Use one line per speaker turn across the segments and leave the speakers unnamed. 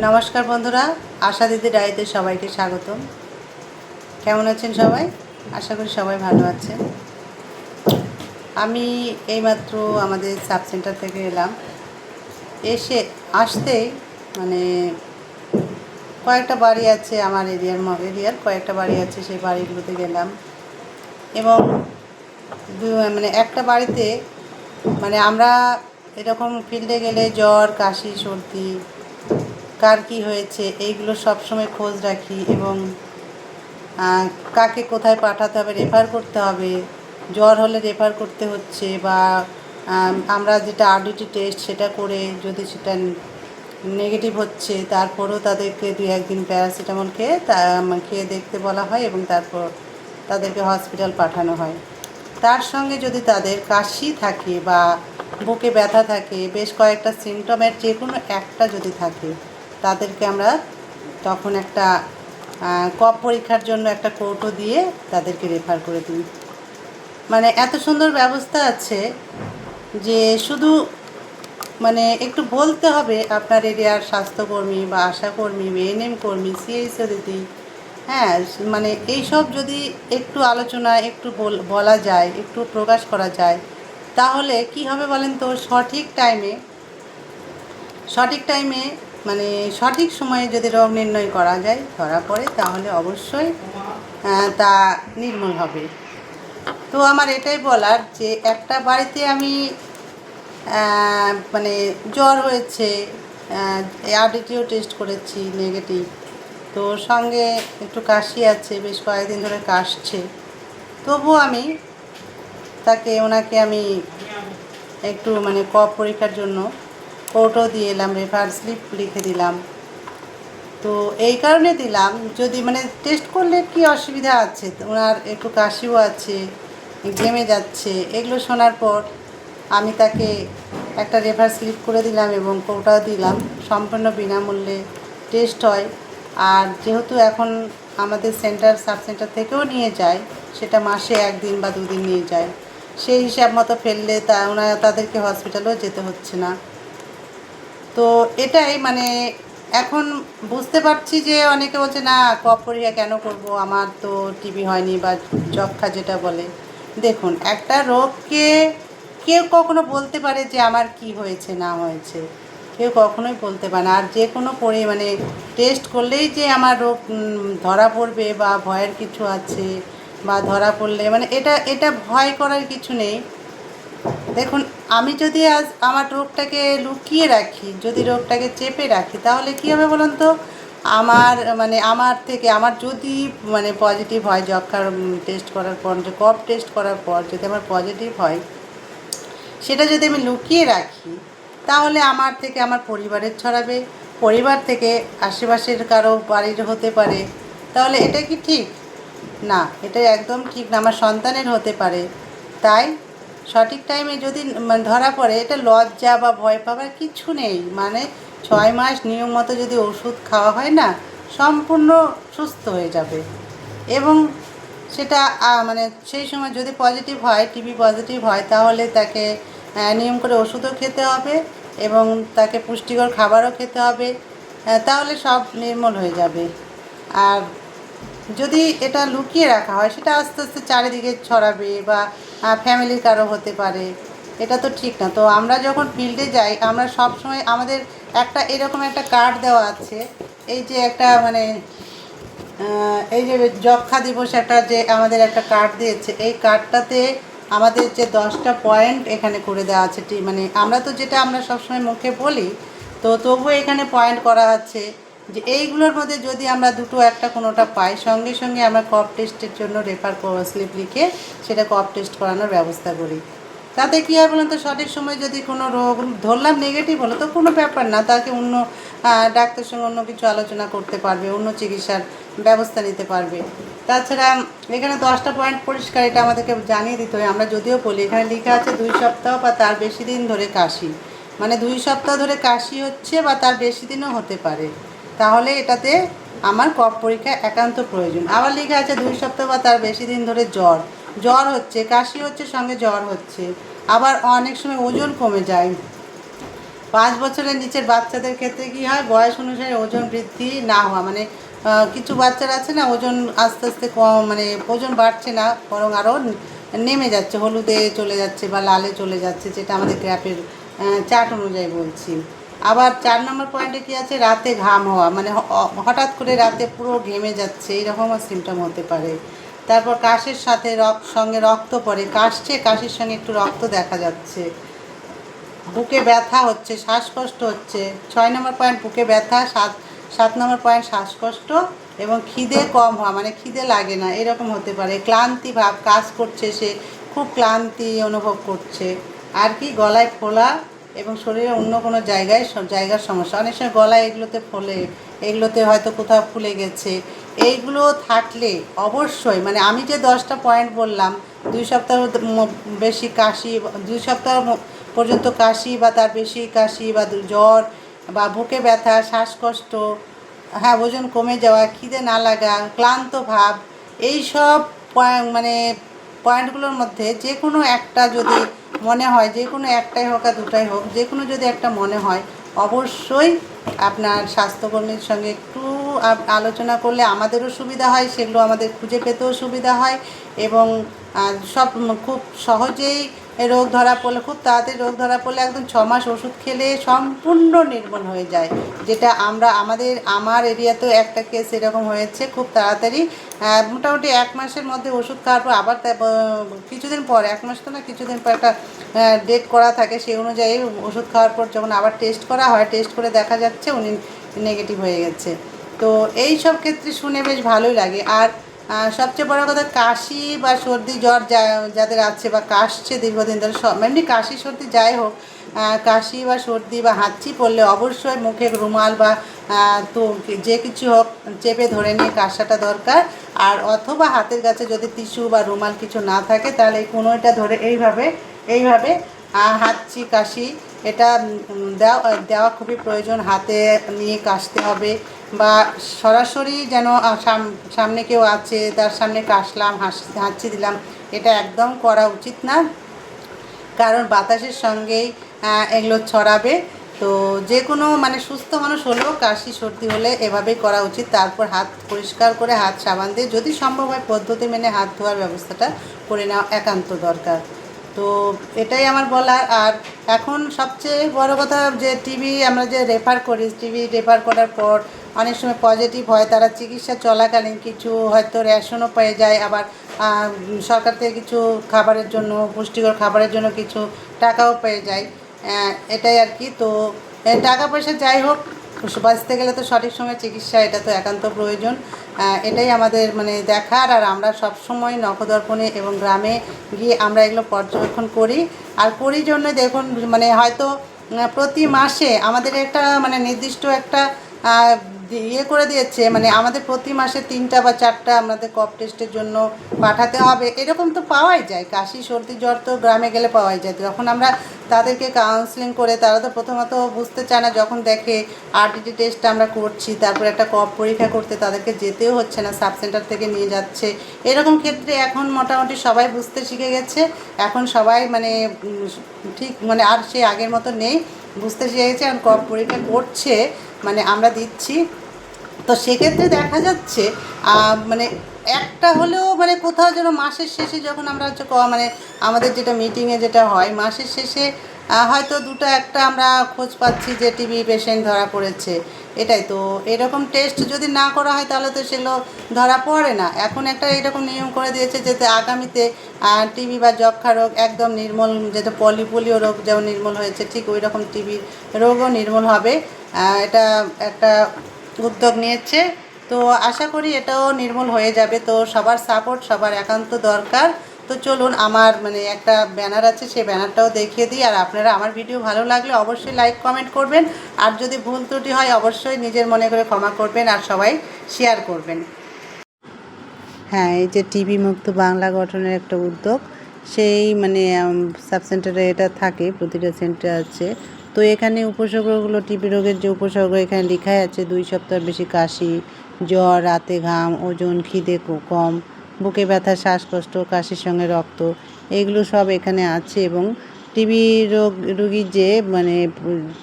নমস্কার বন্ধুরা, আশা দিদি ডায়েরিতে সবাইকে স্বাগতম। কেমন আছেন সবাই? আশা করি সবাই ভালো আছেন। আমি এইমাত্র আমাদের সাব সেন্টার থেকে এলাম। এসে আসতেই মানে কয়েকটা বাড়ি আছে আমার এরিয়ার ম- এরিয়ার কয়েকটা বাড়ি আছে সেই বাড়িগুলোতে গেলাম। এবং মানে একটা বাড়িতে মানে আমরা এরকম ফিল্ডে গেলে জ্বর, কাশি, সর্দি কার কী হয়েছে এইগুলো সবসময় খোঁজ রাখি এবং কাকে কোথায় পাঠাতে হবে রেফার করতে হবে। জ্বর হলে রেফার করতে হচ্ছে বা আম, আমরা যেটা আরডিটি টেস্ট সেটা করে যদি সেটা নেগেটিভ হচ্ছে তারপরেও তাদেরকে দুই একদিন প্যারাসিটামল খেয়ে তা খেয়ে দেখতে বলা হয় এবং তারপর তাদেরকে হসপিটাল পাঠানো হয়। তার সঙ্গে যদি তাদের কাশি থাকে বা বুকে ব্যথা থাকে বেশ কয়েকটা সিমটমের যে কোনো একটা যদি থাকে তাদেরকে আমরা তখন একটা কপ পরীক্ষার জন্য একটা কৌটো দিয়ে তাদেরকে রেফার করে দিই। মানে এত সুন্দর ব্যবস্থা আছে যে শুধু মানে একটু বলতে হবে আপনার এরিয়ার স্বাস্থ্যকর্মী বা আশাকর্মী এএনএম কর্মী সিএইচও দিদি হ্যাঁ মানে এইসব যদি একটু আলোচনা, একটু বলা যায়, একটু প্রকাশ করা যায়, তাহলে কি হবে বলেন তো? সঠিক টাইমে সঠিক টাইমে মানে সঠিক সময়ে যদি রোগ নির্ণয় করা যায় ধরা পড়ে, তাহলে অবশ্যই তা নির্মূল হবে। তো আমার এটাই বলার যে একটা বাড়িতে আমি মানে জ্বর হয়েছে আরডিটিও টেস্ট করেছি নেগেটিভ তো সঙ্গে একটু কাশি আছে, বেশ কয়েকদিন ধরে কাশছে। তবুও আমি তাকে, ওনাকে আমি একটু মানে কফ পরীক্ষার জন্য কৌটো দিয়ে এলাম রেফার স্লিপ লিখে দিলাম। তো এই কারণে দিলাম, যদি মানে টেস্ট করলে কি অসুবিধা আছে? ওনার একটু কাশিও আছে, ঘেমে যাচ্ছে, এগুলো শোনার পর আমি তাকে একটা রেফার স্লিপ করে দিলাম এবং কৌটাও দিলাম। সম্পূর্ণ বিনামূল্যে টেস্ট হয়। আর যেহেতু এখন আমাদের সেন্টার সাব সেন্টার থেকেও নিয়ে যায়, সেটা মাসে একদিন বা দুদিন নিয়ে যায়, সেই হিসাব মতো ফেললে তা, ওনারা, তাদেরকে হসপিটালেও যেতে হচ্ছে না। তো এটাই মানে এখন বুঝতে পারছি যে অনেকে বলছে, না, কপ পরীক্ষা কেন করব? আমার তো টিবি হয়নি বা যক্ষা যেটা বলে। দেখুন, একটা রোগকে কেউ কখনো বলতে পারে যে আমার কি হয়েছে, না হয়েছে। কেউ কখনোই বলতে পারে না। আর যে কোনো পরি মানে টেস্ট করলেই যে আমার রোগ ধরা পড়বে বা ভয়ের কিছু আছে বা ধরা পড়লে মানে এটা এটা ভয় করার কিছু নেই। দেখুন আমি যদি আজ আমার রোগটাকে লুকিয়ে রাখি, যদি রোগটাকে চেপে রাখি, তাহলে কী হবে বলুন তো? আমার মানে আমার থেকে, আমার যদি মানে পজিটিভ হয় যক্ষার টেস্ট করার পর, যে কফ টেস্ট করার পর যদি আমার পজিটিভ হয়, সেটা যদি আমি লুকিয়ে রাখি, তাহলে আমার থেকে আমার পরিবারের ছড়াবে। পরিবার থেকে আশেপাশের কারও বাড়ির হতে পারে। তাহলে এটা কি ঠিক? না এটা একদম ঠিক না। আমার সন্তানের হতে পারে। তাই সঠিক টাইমে যদি মানে ধরা পড়ে, এটা লজ্জা বা ভয় পাবার কিছু নেই। মানে ছয় মাস নিয়ম মতো যদি ওষুধ খাওয়া হয় না, সম্পূর্ণ সুস্থ হয়ে যাবে। এবং সেটা মানে সেই সময় যদি পজিটিভ হয় টিবি পজিটিভ হয়, তাহলে তাকে নিয়ম করে ওষুধও খেতে হবে এবং তাকে পুষ্টিকর খাবারও খেতে হবে। তাহলে সব নির্মূল হয়ে যাবে। আর যদি এটা লুকিয়ে রাখা হয়, সেটা আস্তে আস্তে চারিদিকে ছড়াবে বা ফ্যামিলির কারও হতে পারে। এটা তো ঠিক না। তো আমরা যখন ফিল্ডে যাই, আমরা সব সময় আমাদের একটা এরকম একটা কার্ড দেওয়া আছে। এই যে একটা মানে এই যে যক্ষা দিবস একটা যে আমাদের একটা কার্ড দিয়েছে, এই কার্ডটাতে আমাদের যে দশটা পয়েন্ট এখানে করে দেওয়া আছে। মানে আমরা তো যেটা আমরা সবসময় মুখে বলি, তো তবুও এখানে পয়েন্ট করা আছে। যে এইগুলোর মধ্যে যদি আমরা দুটো একটা কোনোটা পাই সঙ্গে সঙ্গে আমরা কপ টেস্টের জন্য রেফার স্লিপ লিখে সেটা কপ টেস্ট করানোর ব্যবস্থা করি। তাতে কী হয় বলুন তো সঠিক সময় যদি কোনো রোগ ধরলাম নেগেটিভ হলো তো কোনো ব্যাপার না তাকে অন্য আহ, ডাক্তারের সঙ্গে অন্য কিছু আলোচনা করতে পারবে অন্য চিকিৎসার ব্যবস্থা নিতে পারবে। তাছাড়া এখানে দশটা পয়েন্ট পরিষ্কার এটা আমাদেরকে জানিয়ে দিতে হয়। আমরা যদিও বলি এখানে লেখা আছে দুই সপ্তাহ বা তার বেশি দিন ধরে কাশি। মানে দুই সপ্তাহ ধরে কাশি হচ্ছে বা তার বেশি দিনও হতে পারে। তাহলে এটাতে আমার কফ পরীক্ষা একান্ত প্রয়োজন। আবার লেখা আছে দুই সপ্তাহ বা তার বেশি দিন ধরে জ্বর। জ্বর হচ্ছে, কাশি হচ্ছে, সঙ্গে জ্বর হচ্ছে। আবার অনেক সময় ওজন কমে যায়। পাঁচ বছরের নিচের বাচ্চাদের ক্ষেত্রে কি হয়, বয়স অনুসারে ওজন বৃদ্ধি না হওয়া। মানে কিছু বাচ্চারা আছে না, ওজন আস্তে আস্তে কম মানে ওজন বাড়ছে না, বরং আরও নেমে যাচ্ছে, হলুদে চলে যাচ্ছে বা লালে চলে যাচ্ছে, যেটা আমাদের গ্র্যাপের চার্ট অনুযায়ী বলছি। আবার চার নম্বর পয়েন্টে কি আছে? রাতে ঘাম হওয়া। মানে হঠাৎ করে রাতে পুরো ঘেমে যাচ্ছে। এইরকমও সিমটম হতে পারে। তারপর কাশের সাথে রক্ত সঙ্গে রক্ত পড়ে। কাশছে, কাশির সঙ্গে একটু রক্ত দেখা যাচ্ছে। বুকে ব্যথা হচ্ছে, শ্বাসকষ্ট হচ্ছে। ছয় নম্বর পয়েন্ট বুকে ব্যথা, সাত সাত নম্বর পয়েন্ট শ্বাসকষ্ট এবং খিদে কম হওয়া। মানে খিদে লাগে না, এরকম হতে পারে। ক্লান্তি ভাব কাজ করছে সে। খুব ক্লান্তি অনুভব করছে। আর কি? গলায় ফোলা এবং শরীরের অন্য কোনো জায়গায় সব জায়গার সমস্যা। অনেক সময় গলায় এগুলোতে ফোলে, এগুলোতে হয়তো কোথাও ফুলে গেছে। এইগুলো থাকলে অবশ্যই মানে আমি যে দশটা পয়েন্ট বললাম, দুই সপ্তাহ বেশি কাশি, দুই সপ্তাহ পর্যন্ত কাশি বা তার বেশি কাশি বা জ্বর বা বুকে ব্যথা, শ্বাসকষ্ট হ্যাঁ ওজন কমে যাওয়া, খিদে না লাগা, ক্লান্ত ভাব এই সব মানে পয়েন্টগুলোর মধ্যে যে কোনো একটা যদি মনে হয় যে কোনো একটাই হোক আর দুটাই হোক, যে কোনো যদি একটা মনে হয়, অবশ্যই আপনার স্বাস্থ্যকর্মীর সঙ্গে একটু আলোচনা করলে আমাদেরও সুবিধা হয়, সেগুলো আমাদের খুঁজে পেতেও সুবিধা হয় এবং সব খুব সহজেই রোগ ধরা পড়লে, খুব তাড়াতাড়ি রোগ ধরা পড়লে একদম ছ মাস ওষুধ খেলে সম্পূর্ণ নির্মূল হয়ে যায়। যেটা আমরা, আমাদের, আমার এরিয়াতেও একটা কেস এরকম হয়েছে খুব তাড়াতাড়ি। মোটামুটি এক মাসের মধ্যে ওষুধ খাওয়ার পর আবার কিছুদিন পর, এক মাস তো না, কিছুদিন পর একটা ডেট করা থাকে সেই অনুযায়ী ওষুধ খাওয়ার পর যখন আবার টেস্ট করা হয় টেস্ট করে দেখা যাচ্ছে উনি নেগেটিভ হয়ে গেছে। তো এই সব ক্ষেত্রে শুনে বেশ ভালোই লাগে। আর সবচেয়ে বড় কথা কাশি বা সর্দি জ্বর যা- যাদের আছে বা কাশছে দীর্ঘদিন ধরে সব এমনি কাশি, সর্দি যাই হোক কাশি বা সর্দি বা হাঁচি পড়লে অবশ্যই মুখে রুমাল বা তো যে কিছু হোক চেপে ধরে নিয়ে কাশাটা দরকার। আর অথবা হাতের কাছে যদি টিস্যু বা রুমাল কিছু না থাকে তাহলে এই কোনোটা ধরে এইভাবে এইভাবে হাঁচি, কাশি এটা দেওয়া খুবই প্রয়োজন। হাতে নিয়ে কাশতে হবে বা সরাসরি যেন সাম- সামনে কেউ আছে, তার সামনে কাশলাম, হাস, হাঁচি দিলাম, এটা একদম করা উচিত না। কারণ বাতাসের সঙ্গেই এগুলো ছড়াবে। তো যে কোনো মানে সুস্থ মানুষ হলেও কাশি, সর্দি হলে এভাবেই করা উচিত। তারপর হাত পরিষ্কার করে হাত সাবান দিয়ে যদি সম্ভব হয় পদ্ধতি মেনে হাত ধোয়ার ব্যবস্থাটা করে নেওয়া একান্ত দরকার। তো এটাই আমার বলার। আর এখন সবচেয়ে বড় কথা যে টিভি আমরা যে রেফার করি টিভি রেফার করার পর অনেক সময় পজিটিভ হয়, তারা চিকিৎসা চলাকালীন কিছু হয়তো রেশনও পেয়ে যায়, আবার সরকার থেকে কিছু খাবারের জন্য, পুষ্টিকর খাবারের জন্য কিছু টাকাও পেয়ে যায়। এটাই আর কি। তো টাকা পয়সা যাই হোক, বাঁচতে গেলে তো সঠিক সময় চিকিৎসা, এটা তো একান্ত প্রয়োজন। এটাই আমাদের মানে দেখার, আর আমরা সব সময় নখদর্পণে এবং গ্রামে গিয়ে আমরা এগুলো পর্যবেক্ষণ করি। আর করি জন্য দেখুন মানে হয়তো প্রতি মাসে আমাদের একটা মানে নির্দিষ্ট একটা ইয়ে করে দিয়েছে মানে আমাদের প্রতি মাসে তিনটা বা চারটা আমাদের কপ টেস্টের জন্য পাঠাতে হবে। এরকম তো পাওয়াই যায়, কাশি, সর্দি, জ্বর তো গ্রামে গেলে পাওয়াই যায়। যখন আমরা তাদেরকে কাউন্সিলিং করে, তারা তো প্রথমত বুঝতে চায় না, যখন দেখে আরটিটি টেস্ট আমরা করছি, তারপর একটা কপ পরীক্ষা করতে তাদেরকে যেতেও হচ্ছে না সাব সেন্টার থেকে নিয়ে যাচ্ছে। এরকম ক্ষেত্রে এখন মোটামুটি সবাই বুঝতে শিখে গেছে। এখন সবাই মানে ঠিক মানে আর সে আগের মতো নেই। বুঝতে চেয়েছে আর কর্পোরেটে করছে মানে আমরা দিচ্ছি। তো সেক্ষেত্রে দেখা যাচ্ছে মানে একটা হলেও মানে কোথাও যেন মাসের শেষে যখন আমরা হচ্ছে মানে আমাদের যেটা মিটিংয়ে যেটা হয়, মাসের শেষে হয়তো দুটো একটা আমরা খোঁজ পাচ্ছি যে টিবি পেশেন্ট ধরা পড়েছে। এটাই তো, এরকম টেস্ট যদি না করা হয় তাহলে তো সেগুলো ধরা পড়ে না। এখন একটা এরকম নিয়ম করে দিয়েছে যাতে আগামীতে টিবি বা যক্ষা রোগ একদম নির্মূল, যেটা পলিপোলিও রোগ যেমন নির্মূল হয়েছে, ঠিক ওই রকম টিবি রোগও নির্মূল হবে। এটা একটা উদ্যোগ নিয়েছে। তো আশা করি এটাও নির্মূল হয়ে যাবে। তো সবার সাপোর্ট সবার একান্ত দরকার। তো চলুন, আমার মানে একটা ব্যানার আছে, সেই ব্যানারটাও দেখিয়ে দিই। আর আপনারা আমার ভিডিও ভালো লাগলে অবশ্যই লাইক কমেন্ট করবেন। আর যদি ভুল ত্রুটি হয়, অবশ্যই নিজের মনে করে ক্ষমা করবেন আর সবাই শেয়ার করবেন। হ্যাঁ এই যে টিভি মুক্ত বাংলা গঠনের একটা উদ্যোগ, সেই মানে সাব সেন্টারে এটা থাকে, প্রতিটা সেন্টার আছে। তো এখানে উপসর্গগুলো টিবি রোগের যে উপসর্গ এখানে লেখাই আছে, দুই সপ্তাহ বেশি কাশি, জ্বর, রাতে ঘাম, ওজন, খিদে কম, বুকে ব্যথা, শ্বাসকষ্ট, কাশির সঙ্গে রক্ত, এগুলো সব এখানে আছে এবং টিবি রোগ, রুগীর যে মানে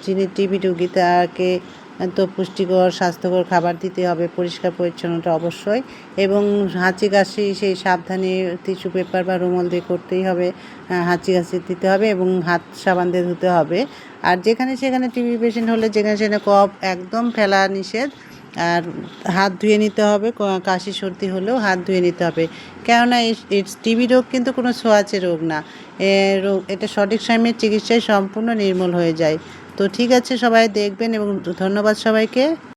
যিনি টিবি রুগী তাকে তো পুষ্টিকর, স্বাস্থ্যকর খাবার দিতে হবে, পরিষ্কার পরিচ্ছন্নতা অবশ্যই। এবং হাঁচি কাশি সেই সাবধানে টিস্যু পেপার বা রুমাল দিয়ে করতেই হবে হাঁচি কাশি দিতে হবে এবং হাত সাবান দিয়ে ধুতে হবে। আর যেখানে সেখানে টিবি পেশেন্ট হলে যেখানে সেখানে কফ একদম ফেলা নিষেধ। আর হাত ধুয়ে নিতে হবে কাশি সর্দি হলেও হাত ধুয়ে নিতে হবে। কেননা এই টিবি রোগ কিন্তু কোনো ছোঁয়াচে রোগ না। রোগ, এটা সঠিক সময়ে চিকিৎসায় সম্পূর্ণ নির্মূল হয়ে যায়। তো ঠিক আছে সবাই দেখবেন এবং ধন্যবাদ সবাইকে।